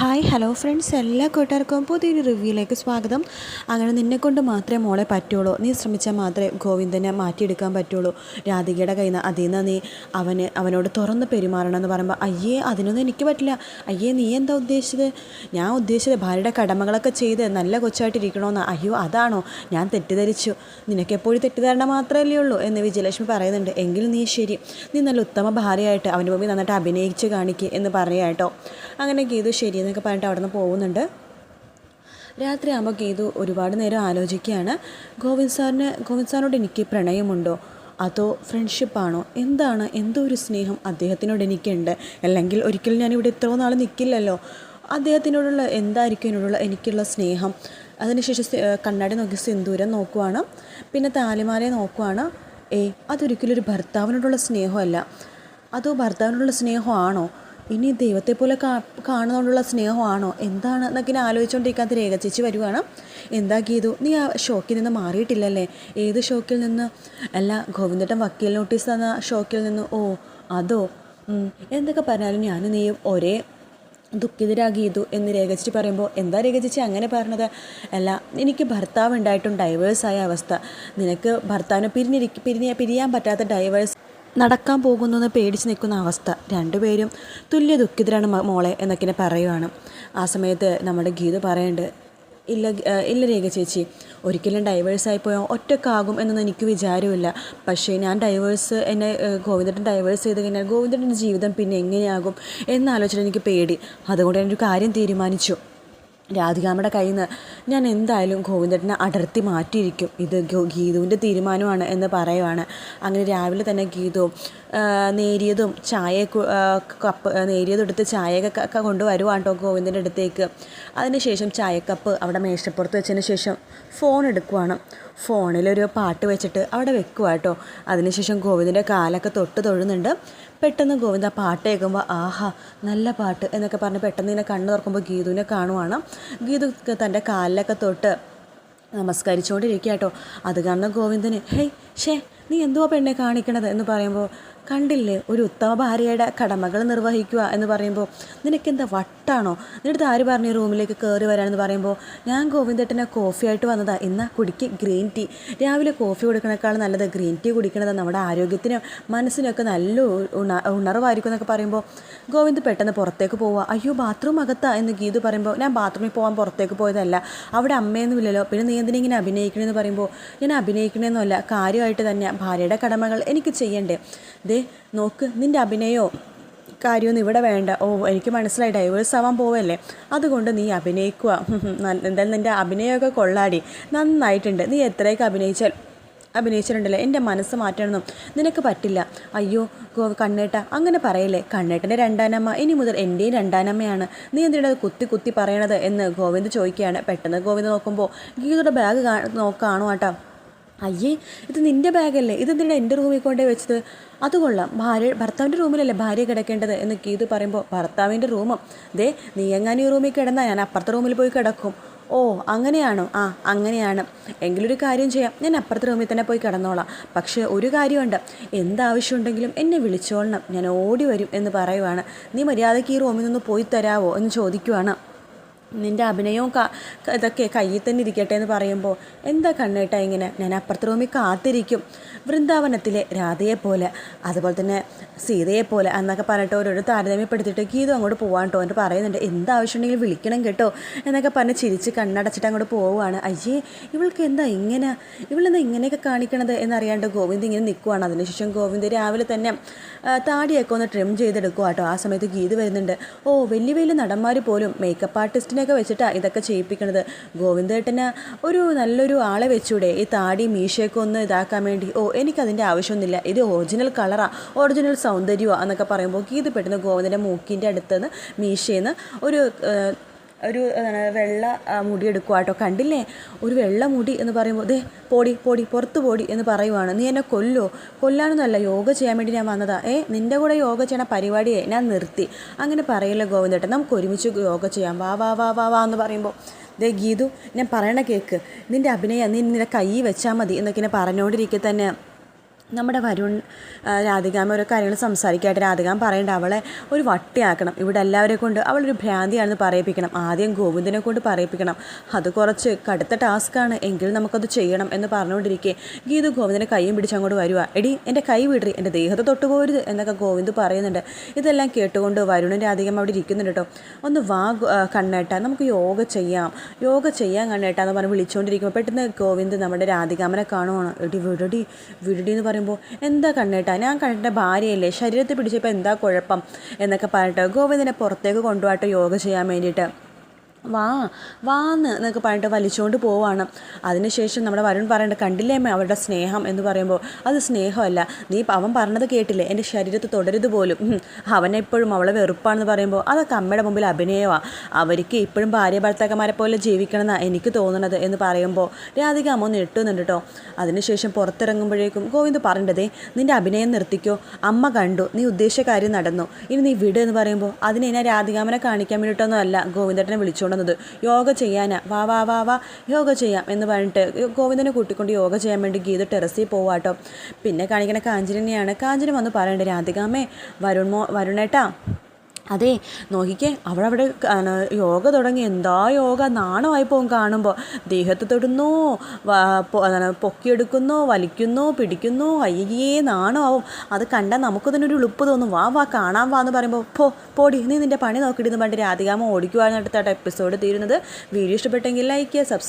Hi hello friends. എല്ലാ കൂട്ടുകാർക്കും പുതിയൊരു റിവ്യൂയിലേക്ക് സ്വാഗതം. അങ്ങനെ നിന്നെ കൊണ്ട് മാത്രമേ മോളെ പറ്റുള്ളൂ. നീ ശ്രമിച്ചാൽ മാത്രമേ ഗോവിന്ദനെ മാറ്റിയെടുക്കാൻ പറ്റുള്ളൂ. രാധികയുടെ കയ്യിൽ നിന്ന് അതിൽ നിന്ന് നീ അവന് അവനോട് തുറന്ന് പെരുമാറണം എന്ന് പറയുമ്പോൾ അയ്യേ അതിനൊന്നും എനിക്ക് പറ്റില്ല. അയ്യേ നീ എന്താ ഉദ്ദേശിച്ചത്? ഞാൻ ഉദ്ദേശിച്ചത് ഭാര്യയുടെ കടമകളൊക്കെ ചെയ്ത് നല്ല കൊച്ചായിട്ടിരിക്കണമെന്ന് അയ്യോ അതാണോ? ഞാൻ തെറ്റിദ്ധരിച്ചു. നിനക്ക് എപ്പോഴും തെറ്റിദ്ധാരണ മാത്രമല്ലേ ഉള്ളൂ? എന്ന് വിജയലക്ഷ്മി പറയുന്നുണ്ട്. എങ്കിലും നീ ശരി. നീ നല്ല ഉത്തമ ഭാര്യയായിട്ട് അവന്റെ മുമ്പിൽ നന്നായിട്ട് അഭിനയിച്ച് കാണിക്കുക എന്ന് പറയാം കേട്ടോ. അങ്ങനെ ഗീതു ശരി എന്നൊക്കെ പറഞ്ഞിട്ട് അവിടെ നിന്ന് പോകുന്നുണ്ട്. രാത്രിയാകുമ്പോൾ ഗീതു ഒരുപാട് നേരം ആലോചിക്കുകയാണ്. ഗോവിന്ദ് സാറിന് ഗോവിന്ദ് സാറിനോട് എനിക്ക് പ്രണയമുണ്ടോ? അതോ ഫ്രണ്ട്ഷിപ്പാണോ? എന്താണ്? എന്തോ ഒരു സ്നേഹം അദ്ദേഹത്തിനോട് എനിക്കുണ്ട്. അല്ലെങ്കിൽ ഒരിക്കലും ഞാനിവിടെ എത്രയോ നാൾ നിൽക്കില്ലല്ലോ അദ്ദേഹത്തിനോടുള്ള എന്തായിരിക്കും എന്നോടുള്ള എനിക്കുള്ള സ്നേഹം? അതിനുശേഷം കണ്ണാടി നോക്കി സിന്ദൂരം നോക്കുവാണ്. പിന്നെ താലിമാലയെ നോക്കുവാണ്. ഏ അതൊരിക്കലും ഒരു ഭർത്താവിനോടുള്ള സ്നേഹമല്ല. അതോ ഭർത്താവിനോടുള്ള സ്നേഹമാണോ? ഇനി ദൈവത്തെ പോലെ കാ കാണുന്നതുകൊണ്ടുള്ള സ്നേഹമാണോ? എന്താണ് എന്നൊക്കെ ഇങ്ങനെ ആലോചിച്ചുകൊണ്ടിരിക്കാത്ത രേഖ ചേച്ചി വരുവാണ്. എന്താ ഗീതു നീ ആ ഷോക്കിൽ നിന്ന് മാറിയിട്ടില്ലല്ലേ? ഏത് ഷോക്കിൽ നിന്ന്? അല്ല ഗോവിന്ദട്ടൻ വക്കീൽ നോട്ടീസ് തന്ന ഷോക്കിൽ നിന്ന്. ഓ അതോ? എന്തൊക്കെ പറഞ്ഞാലും ഞാൻ നീയും ഒരേ ദുഃഖിതരാകിയതു എന്ന് രേഖ ചേച്ചി പറയുമ്പോൾ എന്താ രേഖ ചേച്ചി അങ്ങനെ പറഞ്ഞത്? അല്ല എനിക്ക് ഭർത്താവ് ഉണ്ടായിട്ടും ഡൈവേഴ്സായ അവസ്ഥ. നിനക്ക് ഭർത്താവിനെ പിരിഞ്ഞിരിക്ക പിരിഞ്ഞ പിരിയാൻ പറ്റാത്ത ഡൈവേഴ്സ് നടക്കാൻ പോകുന്നു പേടിച്ച് നിൽക്കുന്ന അവസ്ഥ. രണ്ടുപേരും തുല്യ ദുഃഖിതരാണ് മോളെ എന്നൊക്കെ പറയുവാണ്. ആ സമയത്ത് നമ്മുടെ ഗീത പറയുന്നുണ്ട് ഇല്ല ഇല്ല രേഖ ചേച്ചി ഒരിക്കലും ഡൈവേഴ്സായി പോയാൽ ഒറ്റക്കാകും എന്നൊന്നും എനിക്ക് വിചാരമില്ല. പക്ഷേ ഞാൻ ഡൈവേഴ്സ് എന്നെ ഗോവിന്ദട്ടൻ ഡൈവേഴ്സ് ചെയ്ത് കഴിഞ്ഞാൽ ഗോവിന്ദന്റെ ജീവിതം പിന്നെ എങ്ങനെയാകും? എന്നാലോചിച്ചിട്ട് എനിക്ക് പേടി. അതുകൊണ്ട് ഞാനൊരു കാര്യം തീരുമാനിച്ചു. രാധികാമ്മയുടെ കയ്യിൽ നിന്ന് ഞാൻ എന്തായാലും ഗോവിന്ദനെ അടർത്തി മാറ്റിയിരിക്കും. ഇത് ഗീതുവിന്റെ തീരുമാനമാണ് എന്ന് പറയുവാണ്. അങ്ങനെ രാവിലെ തന്നെ ഗീതു നേരിയതും ചായ കപ്പ് നേരിയതെടുത്ത് ചായയൊക്കെ കൊണ്ടുവരുവാണ് കേട്ടോ ഗോവിന്ദന്റെ അടുത്തേക്ക്. അതിനുശേഷം ചായക്കപ്പ് അവിടെ മേശപ്പുറത്ത് വെച്ചതിന് ശേഷം ഫോൺ എടുക്കുവാണ്. ഫോണിലൊരു പാട്ട് വെച്ചിട്ട് അവിടെ വെക്കുക കേട്ടോ. അതിനുശേഷം ഗോവിന്ദന്റെ കാലൊക്കെ തൊട്ട് തൊഴുന്നുണ്ട്. പെട്ടെന്ന് ഗോവിന്ദ ആ പാട്ട് കേൾക്കുമ്പോൾ ആഹാ നല്ല പാട്ട് എന്നൊക്കെ പറഞ്ഞ് പെട്ടെന്ന് ഇങ്ങനെ കണ്ണു തുറക്കുമ്പോൾ ഗീതുവിനെ കാണുവാണ്. ഗീതു തന്റെ കാലിലൊക്കെ തൊട്ട് നമസ്കരിച്ചുകൊണ്ടിരിക്കുക കേട്ടോ. അത് കാണുന്ന ഗോവിന്ദന് ഹേയ് ഷേ നീ എന്തുവാ പെണ്ണെ കാണിക്കണത്? എന്ന് പറയുമ്പോൾ കണ്ടില്ലേ? ഒരു ഉത്തമ ഭാര്യയുടെ കടമകൾ നിർവഹിക്കുക എന്ന് പറയുമ്പോൾ നിനക്കെന്താ വട്ടാണോ? നിനടുത്ത് ആര് പറഞ്ഞു റൂമിലേക്ക് കയറി വരാനെന്ന് പറയുമ്പോൾ ഞാൻ ഗോവിന്ദേട്ടനെ കോഫി ആയിട്ട് വന്നതാ. എന്നാൽ കുടിക്ക് ഗ്രീൻ ടീ. രാവിലെ കോഫി കൊടുക്കണേക്കാൾ നല്ലത് ഗ്രീൻ ടീ കുടിക്കണത്. നമ്മുടെ ആരോഗ്യത്തിനും മനസ്സിനൊക്കെ നല്ല ഉണ ഉണർവായിരിക്കും എന്നൊക്കെ പറയുമ്പോൾ ഗോവിന്ദ് പെട്ടെന്ന് പുറത്തേക്ക് പോവുക അയ്യോ ബാത്റൂം അകത്താ എന്ന് ഗീതു പറയുമ്പോൾ ഞാൻ ബാത്റൂമിൽ പോകാൻ പുറത്തേക്ക് പോയതല്ല. അവിടെ അമ്മയൊന്നുമില്ലല്ലോ. പിന്നെ നീ എന്തിനാ ഇങ്ങനെ അഭിനയിക്കണമെന്ന് പറയുമ്പോൾ ഞാൻ അഭിനയിക്കണമെന്നല്ല കാര്യമായിട്ട് തന്നെ ഭാര്യയുടെ കടമകൾ എനിക്ക് ചെയ്യണ്ടേ. ദേ നോക്ക് നിന്റെ അഭിനയോ? കാര്യമൊന്നും ഇവിടെ വേണ്ട. ഓ എനിക്ക് മനസ്സിലായി. ഡൈവേഴ്സ് ആവാൻ പോവല്ലേ? അതുകൊണ്ട് നീ അഭിനയിക്കുക എന്തായാലും നിന്റെ അഭിനയമൊക്കെ കൊള്ളാടി. നന്നായിട്ടുണ്ട്. നീ എത്രയൊക്കെ അഭിനയിച്ചാൽ അഭിനയിച്ചിട്ടുണ്ടല്ലോ? എന്റെ മനസ്സ് മാറ്റണമെന്നും. നിനക്ക് പറ്റില്ല. അയ്യോ കണ്ണേട്ട അങ്ങനെ പറയല്ലേ? കണ്ണേട്ടന്റെ രണ്ടാനമ്മ ഇനി മുതൽ എന്റെയും രണ്ടാനമ്മയാണ്. നീ എന്തിനാണ് കുത്തി കുത്തി പറയണത് എന്ന് ഗോവിന്ദ് ചോദിക്കുകയാണ്. പെട്ടെന്ന് ഗോവിന്ദ് നോക്കുമ്പോൾ ഗീതയുടെ ബാഗ് കാ നോക്കാണോ അയ്യേ ഇത് നിന്റെ ബാഗല്ലേ? ഇതെന്തിനാ എന്റെ റൂമിൽ കൊണ്ടേ വെച്ചത്? അത് കൊള്ളാം. ഭാര്യ ഭർത്താവിന്റെ റൂമിലല്ലേ ഭാര്യ കിടക്കേണ്ടത് എന്ന് കീത് പറയുമ്പോൾ ഭർത്താവിന്റെ റൂമും. ദേ നീ എങ്ങാനും ഈ റൂമിൽ കിടന്നാൽ ഞാൻ അപ്പുറത്തെ റൂമിൽ പോയി കിടക്കും. ഓ അങ്ങനെയാണോ? ആ അങ്ങനെയാണ്. എങ്കിലൊരു കാര്യം ചെയ്യാം. ഞാൻ അപ്പുറത്തെ റൂമിൽ തന്നെ പോയി കിടന്നോളാം. പക്ഷേ ഒരു കാര്യമുണ്ട്. എന്താവശ്യമുണ്ടെങ്കിലും എന്നെ വിളിച്ചോളണം. ഞാൻ ഓടി വരും എന്ന് പറയുവാണ്. നീ മര്യാദയ്ക്ക് ഈ റൂമിൽ നിന്ന് പോയി തരാവോ എന്ന് ചോദിക്കുവാണ്. നിന്റെ അഭിനയവും ഇതൊക്കെ കയ്യിൽ തന്നെ ഇരിക്കട്ടെ എന്ന് പറയുമ്പോൾ എന്താ കണ്ണേട്ടാ ഇങ്ങനെ? ഞാൻ അപ്പുറത്തെ റൂമിൽ കാത്തിരിക്കും. വൃന്ദാവനത്തിലെ രാധയെ പോലെ അതുപോലെ തന്നെ സീതയെ പോലെ എന്നൊക്കെ പറഞ്ഞിട്ട് ഓരോരോ താരതമ്യപ്പെടുത്തിയിട്ട് ഗീതം അങ്ങോട്ട് പോകാൻ കേട്ടോ എന്നിട്ട് പറയുന്നുണ്ട് എന്താവശ്യമുണ്ടെങ്കിലും വിളിക്കണം കേട്ടോ എന്നൊക്കെ പറഞ്ഞ് ചിരിച്ച് കണ്ണടച്ചിട്ട് അങ്ങോട്ട് പോവുകയാണ് അയ്യേ ഇവൾക്ക് എന്താ ഇങ്ങനെ? ഇവളെന്താ ഇങ്ങനെയൊക്കെ കാണിക്കണത്? എന്നറിയാണ്ട് ഗോവിന്ദ് ഇങ്ങനെ നിൽക്കുവാണ് അതിനുശേഷം ഗോവിന്ദ് രാവിലെ തന്നെ താടിയൊക്കെ ഒന്ന് ട്രിം ചെയ്തെടുക്കുക കേട്ടോ ആ സമയത്ത് ഗീത് വരുന്നുണ്ട് ഓ വലിയ വലിയ നടന്മാർ പോലും മേക്കപ്പ് ആർട്ടിസ്റ്റിനെയൊക്കെ വെച്ചിട്ടാണ് ഇതൊക്കെ ചെയ്യിപ്പിക്കുന്നത് ഗോവിന്ദേട്ടന് ഒരു നല്ലൊരു ആളെ വെച്ചൂടെ. ഈ താടി മീശയൊക്കെ ഒന്ന് ഇതാക്കാൻ വേണ്ടി. ഓ എനിക്കതിന്റെ ആവശ്യമൊന്നുമില്ല. ഇത് ഒറിജിനൽ കളറാ ഒറിജിനൽ സൗന്ദര്യമാണ് എന്നൊക്കെ പറയുമ്പോൾ ഗീത് പെട്ടെന്ന് ഗോവിന്ദന്റെ മൂക്കിന്റെ അടുത്തുനിന്ന് നിന്ന് ഒരു ഒരു വെള്ള മുടി എടുക്കുക കേട്ടോ കണ്ടില്ലേ? ഒരു വെള്ള മുടി എന്ന് പറയുമ്പോൾ ദേ പോടി പോടി പുറത്ത് പോടി എന്ന് പറയുവാണ്. നീ എന്നെ കൊല്ലോ. കൊല്ലാനൊന്നുമല്ല യോഗ ചെയ്യാൻ വേണ്ടി ഞാൻ വന്നതാ. ഏ നിന്റെ കൂടെ യോഗ ചെയ്യണ പരിപാടിയെ ഞാൻ നിർത്തി. അങ്ങനെ പറയില്ല ഗോവിന്ദേട്ടൻ നമുക്ക് ഒരുമിച്ച് യോഗ ചെയ്യാം. വാ വാ വാ വാ വാ എന്ന് പറയുമ്പോൾ ദേ ഗീതു ഞാൻ പറയണ കേക്ക് നിന്റെ അഭിനയം നീ നിന്റെ കൈ വെച്ചാൽ മതി എന്നൊക്കെ ഇങ്ങനെ പറഞ്ഞുകൊണ്ടിരിക്കെ തന്നെ. നമ്മുടെ വരുൺ രാധികാമ്മ ഓരോ കാര്യങ്ങൾ സംസാരിക്കായിട്ട് രാധികാമ പറയേണ്ട അവളെ ഒരു വട്ടിയാക്കണം. ഇവിടെ എല്ലാവരെ കൊണ്ട് അവളൊരു ഭ്രാന്തിയാണെന്ന് പറയിപ്പിക്കണം. ആദ്യം ഗോവിന്ദനെ കൊണ്ട് പറയിപ്പിക്കണം. അത് കുറച്ച് കടുത്ത ടാസ്ക്കാണ് എങ്കിൽ നമുക്കത് ചെയ്യണം എന്ന് പറഞ്ഞുകൊണ്ടിരിക്കെ ഗീതു ഗോവിന്ദനെ കൈയും പിടിച്ച് അങ്ങോട്ട് വരുക എടി എന്റെ കൈ വിടറി എന്റെ ദേഹത്ത് തൊട്ടുപോരുത് എന്നൊക്കെ ഗോവിന്ദ് പറയുന്നുണ്ട്. ഇതെല്ലാം കേട്ടുകൊണ്ട് വരുണും രാധികം അവിടെ ഇരിക്കുന്നുണ്ട് കേട്ടോ ഒന്ന് വാ കണ്ണേട്ട നമുക്ക് യോഗ ചെയ്യാം. യോഗ ചെയ്യാൻ കണ്ണേട്ട എന്ന് പറഞ്ഞ് വിളിച്ചുകൊണ്ടിരിക്കുമ്പോൾ പെട്ടെന്ന് ഗോവിന്ദ് നമ്മുടെ രാധികാമനെ കാണുവാണ്. എടി വിടടി വിടടി എന്ന് പറയുമ്പോൾ എന്താ കണ്ണേട്ടാ ഞാൻ കണ്ണിന്റെ ഭാര്യയല്ലേ ശരീരത്തിൽ പിടിച്ചപ്പോൾ എന്താ കുഴപ്പം? എന്നൊക്കെ പറഞ്ഞിട്ട് ഗോവിന്ദനെ പുറത്തേക്ക് കൊണ്ടുപോയിട്ട് യോഗ ചെയ്യാൻ വേണ്ടിയിട്ട് വാ വാന്ന് എന്നൊക്കെ പറഞ്ഞിട്ട് വലിച്ചുകൊണ്ട് പോവാണ്. അതിനുശേഷം നമ്മുടെ വരുൺ പറയേണ്ട കണ്ടില്ലേ അമ്മ അവരുടെ സ്നേഹം? എന്ന് പറയുമ്പോൾ അത് സ്നേഹമല്ല. നീ അവൻ പറഞ്ഞത് കേട്ടില്ലേ? എന്റെ ശരീരത്ത് തുടരുത് പോലും. അവനെ അവനെപ്പോഴും അവളെ വെറുപ്പാണെന്ന് പറയുമ്പോൾ അതൊക്കെ അമ്മയുടെ മുമ്പിൽ അഭിനയമാണ് അവർക്ക് ഇപ്പോഴും ഭാര്യ ഭർത്താക്കന്മാരെ പോലെ ജീവിക്കണം എന്നാണ് എനിക്ക് തോന്നുന്നത് എന്ന് പറയുമ്പോൾ രാധിക അമ്മ ഞെട്ടുന്നുണ്ട് കേട്ടോ അതിനുശേഷം പുറത്തിറങ്ങുമ്പോഴേക്കും ഗോവിന്ദ് പറഞ്ഞതേ നിന്റെ അഭിനയം നിർത്തിക്കോ. അമ്മ കണ്ടു. നീ ഉദ്ദേശിച്ച കാര്യം നടന്നു. ഇനി നീ വിട് എന്ന് പറയുമ്പോൾ അതിനെ ഞാൻ രാധികാമനെ കാണിക്കാൻ വേണ്ടിയിട്ടൊന്നും അല്ല ഗോവിന്ദേട്ടനെ വിളിച്ചുകൊണ്ട് വന്നത് യോഗ ചെയ്യാനാ. വാ വാ വാ വാ യോഗ ചെയ്യാം എന്ന് പറഞ്ഞിട്ട് ഗോവിന്ദനെ കൂട്ടിക്കൊണ്ട് യോഗ ചെയ്യാൻ വേണ്ടി ഗീത ടെറസിൽ പോവാട്ടോ പിന്നെ കാണിക്കണ കാഞ്ചിനെയാണ് കാഞ്ചന വന്ന് പറയേണ്ടത് രാധികാമേ വരുൺ മോ വരുണേട്ടാ അതെ നോക്കിക്കേ അവളവിടെ യോഗ തുടങ്ങി. എന്താ യോഗ? നാണമായി പോകും കാണുമ്പോൾ ദേഹത്ത് തൊടുന്നു പൊക്കിയെടുക്കുന്നു വലിക്കുന്നു പിടിക്കുന്നു അയ്യേ നാണമാവും. അത് കണ്ടാൽ നമുക്കതിനൊരു ഉളുപ്പ് തോന്നും. വാ വാ കാണാൻ വാ എന്ന് പറയുമ്പോൾ പോ പോടി നീ നിന്റെ പണി നോക്കിയിട്ട് പണ്ട് രാധികാമ ഓടിക്കുവാനായിട്ട് എപ്പിസോഡ് തീരുന്നത്. വീഡിയോ ഇഷ്ടപ്പെട്ടെങ്കിൽ ലൈക്ക് ചെയ്യുക സബ്സ്ക്രൈബ്